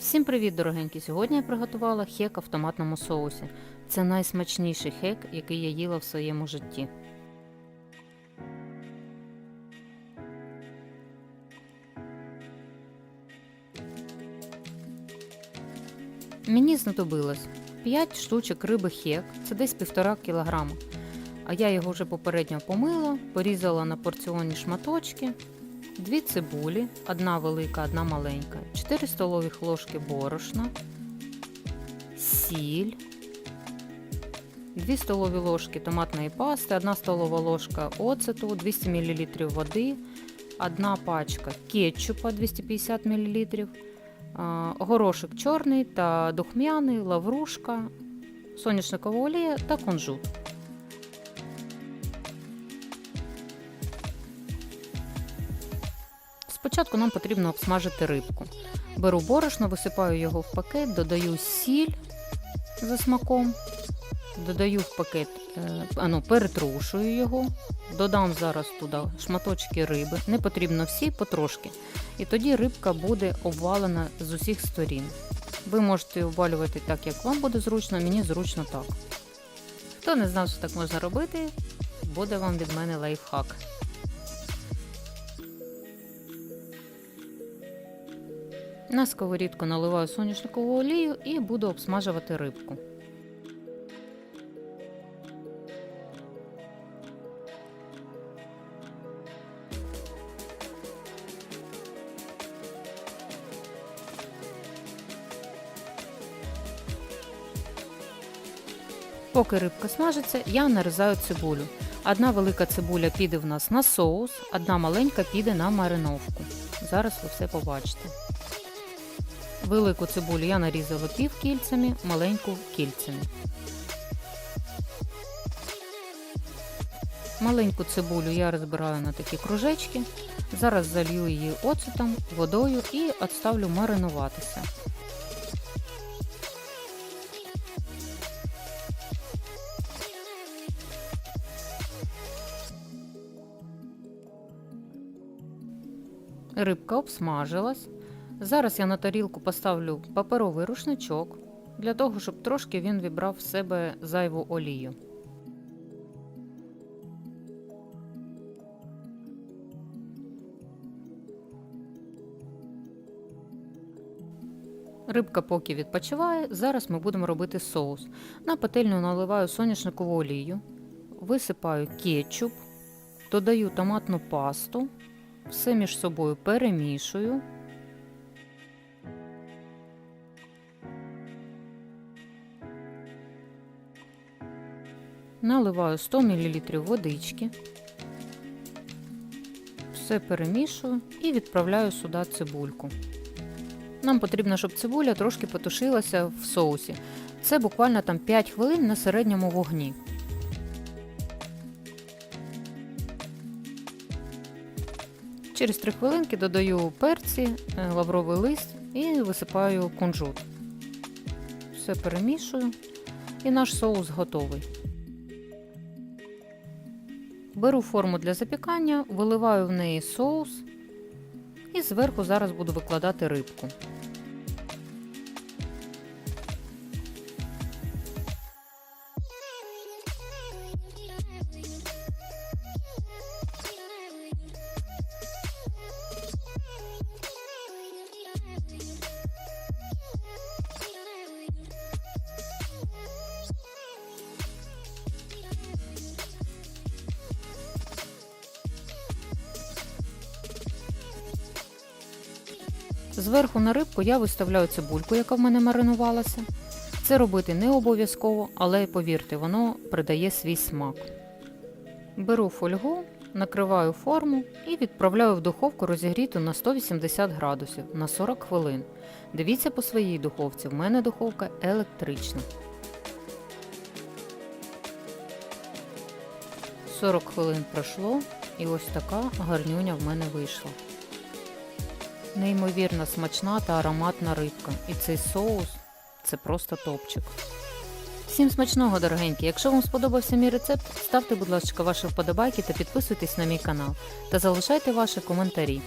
Всім привіт, дорогенькі! Сьогодні я приготувала хек в томатному соусі. Це найсмачніший хек, який я їла в своєму житті. Мені знадобилось 5 штучок риби хек, це десь 1,5 кг. А я його вже попередньо помила, порізала на порціонні шматочки, Дві цибулі, одна велика, одна маленька, 4 столові ложки борошна, сіль, 2 столові ложки томатної пасти, 1 столова ложка оцету, 200 мл води, 1 пачка кетчупа 250 мл, горошок чорний та духмяний, лаврушка, соняшникова олія та кунжут. Спочатку нам потрібно обсмажити рибку. Беру борошно, висипаю його в пакет, додаю сіль за смаком, додаю в пакет, е, а ну, перетрушую його, додам зараз туди шматочки риби. Не потрібно всі, потрошки. І тоді рибка буде обвалена з усіх сторін. Ви можете обвалювати так, як вам буде зручно, мені зручно так. Хто не знав, що так можна робити, буде вам від мене лайфхак. На сковорідку наливаю соняшникову олію і буду обсмажувати рибку. Поки рибка смажиться, я нарізаю цибулю. Одна велика цибуля піде в нас на соус, одна маленька піде на мариновку. Зараз ви все побачите. Велику цибулю я нарізала півкільцями, маленьку кільцями. Маленьку цибулю я розбираю на такі кружечки. Зараз залью її оцетом, водою і відставлю маринуватися. Рибка обсмажилась. Зараз я на тарілку поставлю паперовий рушничок для того, щоб трошки він вібрав в себе зайву олію. Рибка поки відпочиває, зараз ми будемо робити соус. На пательню наливаю соняшникову олію, висипаю кетчуп, додаю томатну пасту, все між собою перемішую. Наливаю 100 мл водички, все перемішую і відправляю сюди цибульку. Нам потрібно, щоб цибуля трошки потушилася в соусі. Це буквально там 5 хвилин на середньому вогні. Через 3 хвилинки додаю перці, е, лавровий лист і висипаю кунжут. Все перемішую і наш соус готовий. Беру форму для запікання, виливаю в неї соус і зверху зараз буду викладати рибку. Зверху на рибку я виставляю цибульку, яка в мене маринувалася. Це робити не обов'язково, але повірте, воно придає свій смак. Беру фольгу, накриваю форму і відправляю в духовку розігріту на 180 градусів на 40 хвилин. Дивіться по своїй духовці, в мене духовка електрична. 40 хвилин пройшло і ось така гарнюня в мене вийшла. Неймовірно смачна та ароматна рибка. І цей соус це просто топчик. Всім смачного, дорогенькі! Якщо вам сподобався мій рецепт, ставте, будь ласка, ваші вподобайки та підписуйтесь на мій канал та залишайте ваші коментарі.